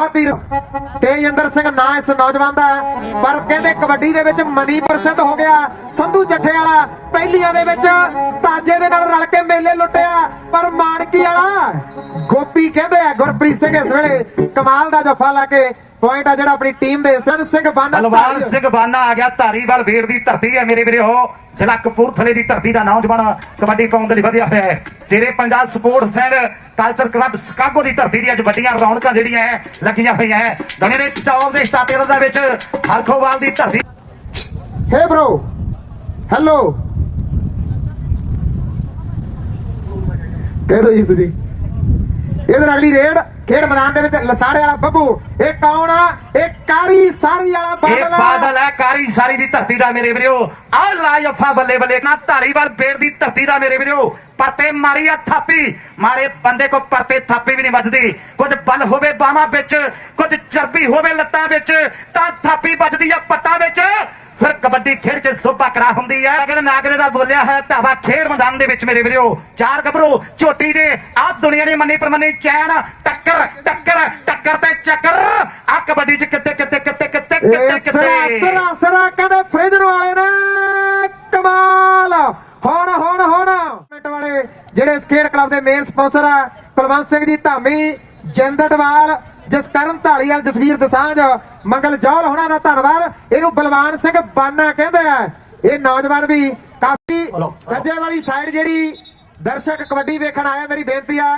ਬਹੁਤ ਹੀ ਤੇਜਿੰਦਰ ਸਿੰਘ ਨਾਂ ਇਸ ਨੌਜਵਾਨ ਦਾ, ਪਰ ਕਹਿੰਦੇ ਕਬੱਡੀ ਦੇ ਵਿੱਚ ਮਨੀ ਪ੍ਰਸਿੱਧ ਹੋ ਗਿਆ। ਸੰਧੂ ਜੱਠੇ ਵਾਲਾ ਪਹਿਲੀਆਂ ਦੇ ਵਿੱਚ ਤਾਜੇ ਦੇ ਨਾਲ ਰਲ ਕੇ ਮੇਲੇ ਲੁੱਟਿਆ। ਪਰ ਮਾਣਕੀ ਵਾਲਾ, ਗੋਪੀ ਕਹਿੰਦੇ ਆ, ਗੁਰਪ੍ਰੀਤ ਸਿੰਘ ਇਸ ਵੇਲੇ ਕਮਾਲ ਦਾ ਜਫਾ ਲਾ ਕੇ ਪੁਆਇੰਟ ਆ ਜਿਹੜਾ ਆਪਣੀ ਟੀਮ ਦੇ ਸਨ ਸਿੰਘ ਬੰਨ ਬਲਵਾਨ ਸਿੰਘ ਬਾਨਾ ਆ ਗਿਆ ਧਾਰੀਵਾਲ ਵੀਰ ਦੀ ਧਰਤੀ ਹੈ ਮੇਰੇ ਵੀਰੇ। ਉਹ ਜ਼ਿਲ੍ਹਾ ਕਪੂਰਥਲੇ ਦੀ ਧਰਤੀ ਦਾ ਨੌਜਵਾਨ ਕਬੱਡੀ ਪਾਉਣ ਦੇ ਲਈ ਵਧਿਆ ਹੋਇਆ ਹੈ। ਸਿਰੇ Punjab sports and culture club Chicago ਦੀ ਧਰਤੀ ਦੀ ਅੱਜ ਵੱਡੀਆਂ ਰੌਣਕਾਂ ਜਿਹੜੀਆਂ ਹੈ ਲੱਗੀਆਂ ਹੋਈਆਂ ਹੈ। ਦੁਨੀਆ ਦੇ ਟੌਪ ਦੇ ਸਟਾਪਰ ਦੇ ਵਿੱਚ ਹਰਖੋਵਾਲ ਦੀ ਧਰਤੀ। ਹੇ ਬ్రో ਹੈਲੋ ਕਹਿ ਦੋ ਜੀ ਤੁਸੀਂ। ਇਧਰ ਅਗਲੀ ਰੇਡ ਖੇਡ ਮੈਦਾਨ ਦੇ ਵਿੱਚ ਲਸਾੜੇ ਵਾਲਾ ਬੱਬੂ ਇਹ ਕੌਣ ਆ? ਇਹ ਕਾਲੀ ਸਾਰੀ ਵਾਲਾ ਇਹ ਬਾਦਲ ਆ। ਬਾਦਲ ਹੈ ਕਾਰੀ ਸਾਰੀ ਦੀ ਧਰਤੀ ਦਾ ਮੇਰੇ ਵੀਰੋ। ਆ ਲਾਇਫਾ ਬੱਲੇ ਬੱਲੇ ਨਾ ਧਾਰੀਵਾਲ ਬੇੜ ਦੀ ਧਰਤੀ ਦਾ ਮੇਰੇ ਵੀਰੋ। ਪਰਤੇ ਮਾਰੀ ਆ ਥਾਪੀ। ਮਾਰੇ ਬੰਦੇ ਕੋ ਪਰਤੇ ਥਾਪੀ ਵੀ ਨਹੀਂ ਵੱਜਦੀ। ਕੁਝ ਬਲ ਹੋਵੇ ਬਾਹਾਂ ਵਿੱਚ ਕੁਝ ਚਰਬੀ ਹੋਵੇ ਲੱਤਾਂ ਵਿੱਚ ਤਾਂ ਥਾਪੀ ਵੱਜਦੀ ਆ ਪੱਟਾਂ ਵਿੱਚ। ਫਿਰ ਕਬੱਡੀ ਖੇਡ ਕੇ ਸੋਭਾ ਕਰਾ ਹੁੰਦੀ ਹੈ ਅਗਰ ਨਾਗਰੇ ਦਾ ਬੋਲਿਆ ਹੈ ਧਾਵਾ ਖੇਡ ਮੈਦਾਨ ਦੇ ਵਿੱਚ ਮੇਰੇ ਵੀਰੋ। ਚਾਰ ਗੱਭਰੂ ਝੋਟੀ ਦੇ ਆ ਦੁਨੀਆ ਦੀ ਮੰਨੀ ਪਰਮੰਨੀ ਚੈਨ ਟੱਕਰ ਚੱਕਰ। ਆ ਕਬੱਡੀ ਚ ਕਿੱਤੇ ਕਿੱਤੇ ਕਿੱਤੇ ਕਿੱਤੇ ਕਿੱਤੇ ਕਿੱਤੇ। ਸਰਾ ਸਰਾ ਕਹਿੰਦੇ ਫ੍ਰਿਜਨ ਵਾਲੇ ਨੇ। ਕਮਾਲ! ਹੁਣ ਹੁਣ ਹੁਣ। ਮਿੰਟ ਵਾਲੇ ਜਿਹੜੇ ਇਸ ਖੇਡ ਕਲੱਬ ਦੇ ਮੇਨ ਸਪਾਂਸਰ ਆ ਕੁਲਵੰਤ ਸਿੰਘ ਜੀ ਧਾਮੀ ਜਿੰਦਟਵਾਲ ਜਸਕਰਨ ਢਾਲੀਵਾਲ ਜਸਵੀਰ ਦਸਾਂਝ ਮੰਗਲ ਜੌਲ ਹੋਣਾ ਦਾ ਧੰਨਵਾਦ। ਇਹਨੂੰ ਬਲਵਾਨ ਸਿੰਘ ਬਾਨਾ ਕਹਿੰਦੇ ਆ। ਇਹ ਨੌਜਵਾਨ ਵੀ ਕਾਫੀ ਸੱਜੇ ਵਾਲੀ ਸਾਈਡ ਜਿਹੜੀ ਦਰਸ਼ਕ ਕਬੱਡੀ ਵੇਖਣ ਆਇਆ ਮੇਰੀ ਬੇਨਤੀ ਆ।